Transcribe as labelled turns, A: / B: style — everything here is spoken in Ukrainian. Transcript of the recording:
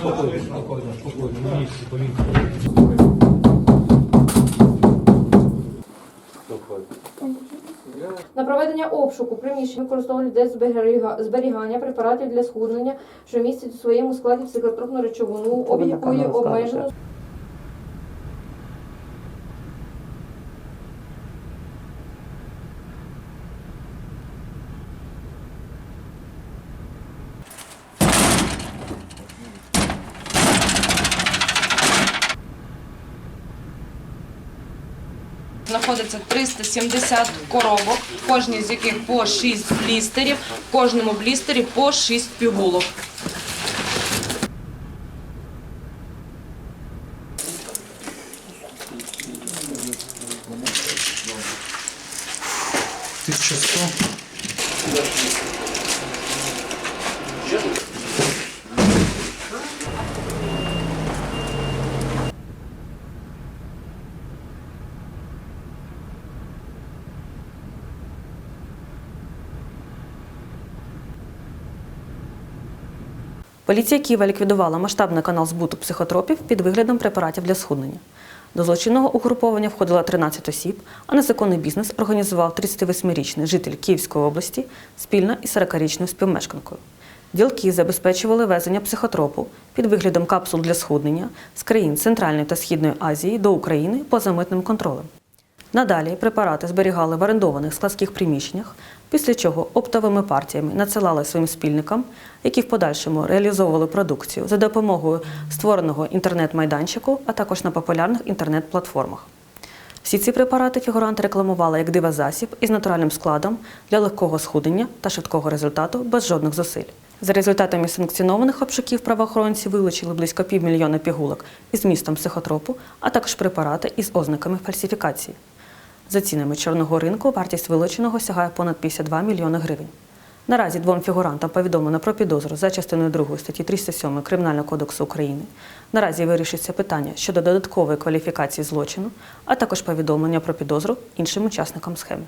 A: Спокойно, спокойно, спокойно. На місці, повітря.
B: На проведення обшуку приміщень використовували для зберігання препаратів для схуднення, що містять у своєму складі психотропну речовину, обіг якої обмежено
C: Знаходиться 370 коробок, кожній з яких по 6 блістерів, в кожному блістері по 6 пігулок.
D: Поліція Києва ліквідувала масштабний канал збуту психотропів під виглядом препаратів для схуднення. До злочинного угруповання входило 13 осіб, а незаконний бізнес організував 38-річний житель Київської області спільно із 40-річною співмешканкою. Ділки забезпечували везення психотропу під виглядом капсул для схуднення з країн Центральної та Східної Азії до України поза митним контролем. Надалі препарати зберігали в орендованих складських приміщеннях, після чого оптовими партіями надсилали своїм спільникам, які в подальшому реалізовували продукцію за допомогою створеного інтернет-майданчику, а також на популярних інтернет-платформах. Всі ці препарати фігуранти рекламували як дивозасіб із натуральним складом для легкого схудення та швидкого результату без жодних зусиль. За результатами санкціонованих обшуків правоохоронці вилучили близько півмільйона пігулок із містом психотропу, а також препарати із ознаками фальсифікації. За цінами чорного ринку вартість вилученого сягає понад 52 мільйони гривень. Наразі двом фігурантам повідомлено про підозру за частиною 2 статті 307 Кримінального кодексу України. Наразі вирішується питання щодо додаткової кваліфікації злочину, а також повідомлення про підозру іншим учасникам схеми.